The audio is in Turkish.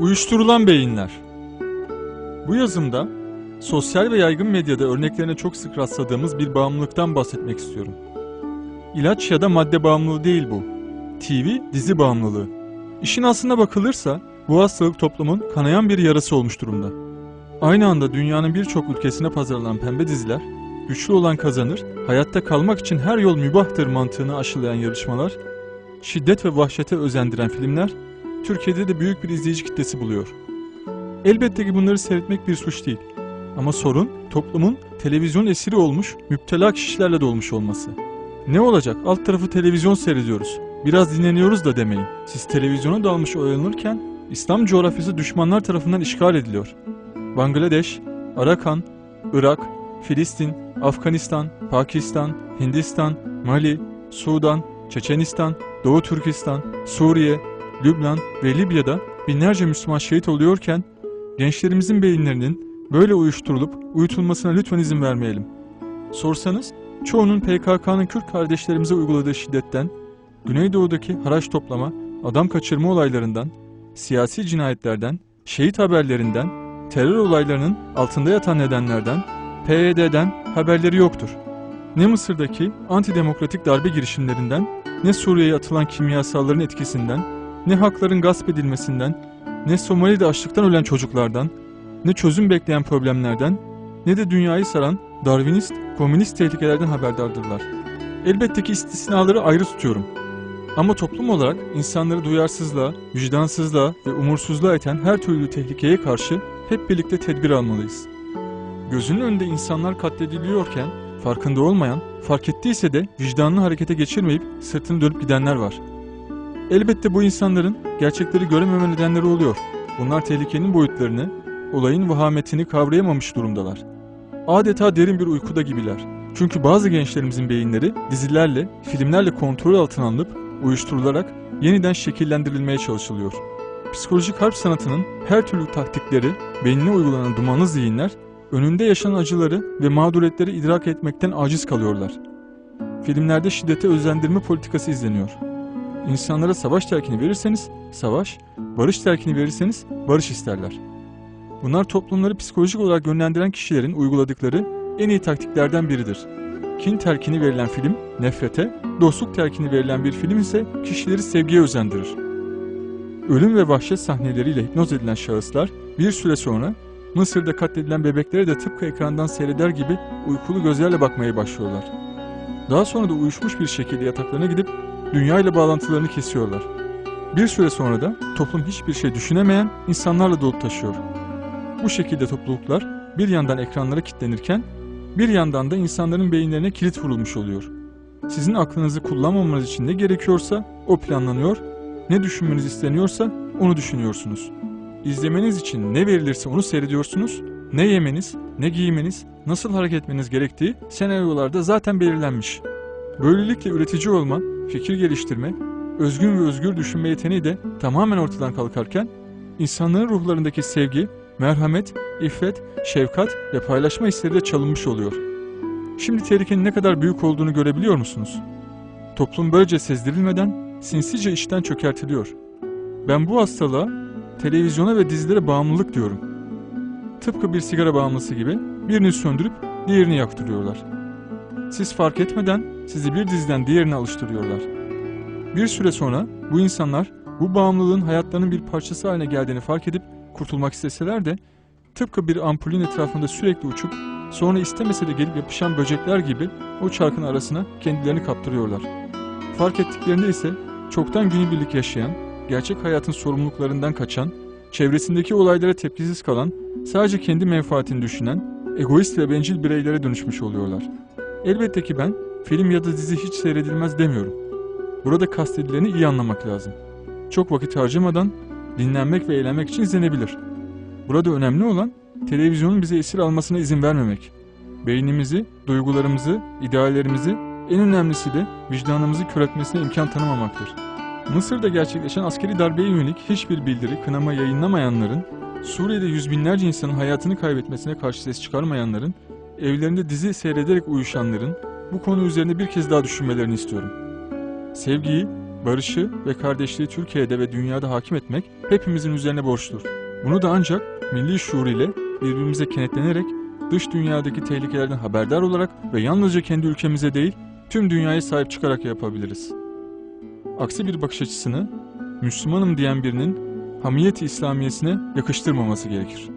Uyuşturulan beyinler. Bu yazımda sosyal ve yaygın medyada örneklerine çok sık rastladığımız bir bağımlılıktan bahsetmek istiyorum. İlaç ya da madde bağımlılığı değil bu. TV dizi bağımlılığı. İşin aslına bakılırsa bu hastalık toplumun kanayan bir yarası olmuş durumda. Aynı anda dünyanın birçok ülkesine pazarlanan pembe diziler, güçlü olan kazanır, hayatta kalmak için her yol mübahtır mantığını aşılayan yarışmalar, şiddet ve vahşete özendiren filmler, Türkiye'de de büyük bir izleyici kitlesi buluyor. Elbette ki bunları seyretmek bir suç değil. Ama sorun toplumun televizyon esiri olmuş, müptela kişilerle dolmuş olması. Ne olacak? Alt tarafı televizyon seyrediyoruz. Biraz dinleniyoruz da demeyin. Siz televizyona dalmış oyalanırken İslam coğrafyası düşmanlar tarafından işgal ediliyor. Bangladeş, Arakan, Irak, Filistin, Afganistan, Pakistan, Hindistan, Mali, Sudan, Çeçenistan, Doğu Türkistan, Suriye, Lübnan ve Libya'da binlerce Müslüman şehit oluyorken gençlerimizin beyinlerinin böyle uyuşturulup uyutulmasına lütfen izin vermeyelim. Sorsanız çoğunun PKK'nın Kürt kardeşlerimize uyguladığı şiddetten, Güneydoğu'daki haraç toplama, adam kaçırma olaylarından, siyasi cinayetlerden, şehit haberlerinden, terör olaylarının altında yatan nedenlerden, PYD'den haberleri yoktur. Ne Mısır'daki antidemokratik darbe girişimlerinden, ne Suriye'ye atılan kimyasalların etkisinden, ne hakların gasp edilmesinden, ne Somali'de açlıktan ölen çocuklardan, ne çözüm bekleyen problemlerden, ne de dünyayı saran Darwinist, komünist tehlikelerden haberdardırlar. Elbette ki istisnaları ayrı tutuyorum. Ama toplum olarak insanları duyarsızlığa, vicdansızlığa ve umursuzluğa iten her türlü tehlikeye karşı hep birlikte tedbir almalıyız. Gözünün önünde insanlar katlediliyorken farkında olmayan, fark ettiyse de vicdanını harekete geçirmeyip sırtını dönüp gidenler var. Elbette bu insanların gerçekleri görememe nedenleri oluyor. Bunlar tehlikenin boyutlarını, olayın vahametini kavrayamamış durumdalar. Adeta derin bir uykuda gibiler. Çünkü bazı gençlerimizin beyinleri dizilerle, filmlerle kontrol altına alınıp uyuşturularak yeniden şekillendirilmeye çalışılıyor. Psikolojik harp sanatının her türlü taktikleri, beynine uygulanan dumanlı zihinler, önünde yaşanan acıları ve mağduriyetleri idrak etmekten aciz kalıyorlar. Filmlerde şiddete özendirme politikası izleniyor. İnsanlara savaş terkini verirseniz savaş, barış terkini verirseniz barış isterler. Bunlar toplumları psikolojik olarak yönlendiren kişilerin uyguladıkları en iyi taktiklerden biridir. Kin terkini verilen film nefrete, dostluk terkini verilen bir film ise kişileri sevgiye özendirir. Ölüm ve vahşet sahneleriyle hipnoz edilen şahıslar bir süre sonra Mısır'da katledilen bebeklere de tıpkı ekrandan seyreder gibi uykulu gözlerle bakmaya başlıyorlar. Daha sonra da uyuşmuş bir şekilde yataklarına gidip dünya ile bağlantılarını kesiyorlar. Bir süre sonra da toplum hiçbir şey düşünemeyen insanlarla dolup taşıyor. Bu şekilde topluluklar bir yandan ekranlara kilitlenirken bir yandan da insanların beyinlerine kilit vurulmuş oluyor. Sizin aklınızı kullanmamanız için ne gerekiyorsa o planlanıyor, ne düşünmeniz isteniyorsa onu düşünüyorsunuz. İzlemeniz için ne verilirse onu seyrediyorsunuz, ne yemeniz, ne giymeniz, nasıl hareket etmeniz gerektiği senaryolarda zaten belirlenmiş. Böylelikle üretici olma, fikir geliştirme, özgün ve özgür düşünme yeteneği de tamamen ortadan kalkarken, insanların ruhlarındaki sevgi, merhamet, iffet, şefkat ve paylaşma hisleri de çalınmış oluyor. Şimdi tehlikenin ne kadar büyük olduğunu görebiliyor musunuz? Toplum böylece sezdirilmeden sinsice işten çökertiliyor. Ben bu hastalığa televizyona ve dizilere bağımlılık diyorum. Tıpkı bir sigara bağımlısı gibi birini söndürüp diğerini yaktırıyorlar. Siz fark etmeden sizi bir diziden diğerine alıştırıyorlar. Bir süre sonra bu insanlar bu bağımlılığın hayatlarının bir parçası haline geldiğini fark edip kurtulmak isteseler de tıpkı bir ampulün etrafında sürekli uçup sonra istemese de gelip yapışan böcekler gibi o çarkın arasına kendilerini kaptırıyorlar. Fark ettiklerinde ise çoktan günübirlik yaşayan, gerçek hayatın sorumluluklarından kaçan, çevresindeki olaylara tepkisiz kalan, sadece kendi menfaatini düşünen, egoist ve bencil bireylere dönüşmüş oluyorlar. Elbette ki ben film ya da dizi hiç seyredilmez demiyorum. Burada kastedileni iyi anlamak lazım. Çok vakit harcamadan dinlenmek ve eğlenmek için izlenebilir. Burada önemli olan televizyonun bize esir almasına izin vermemek. Beynimizi, duygularımızı, ideallerimizi, en önemlisi de vicdanımızı kör etmesine imkan tanımamaktır. Mısır'da gerçekleşen askeri darbeye yönelik hiçbir bildiri, kınama yayınlamayanların, Suriye'de yüz binlerce insanın hayatını kaybetmesine karşı ses çıkarmayanların, evlerinde dizi seyrederek uyuşanların bu konu üzerinde bir kez daha düşünmelerini istiyorum. Sevgiyi, barışı ve kardeşliği Türkiye'de ve dünyada hakim etmek hepimizin üzerine borçludur. Bunu da ancak milli şuur ile birbirimize kenetlenerek dış dünyadaki tehlikelerden haberdar olarak ve yalnızca kendi ülkemize değil tüm dünyaya sahip çıkarak yapabiliriz. Aksi bir bakış açısını Müslümanım diyen birinin hamiyet-i İslamiyesine yakıştırmaması gerekir.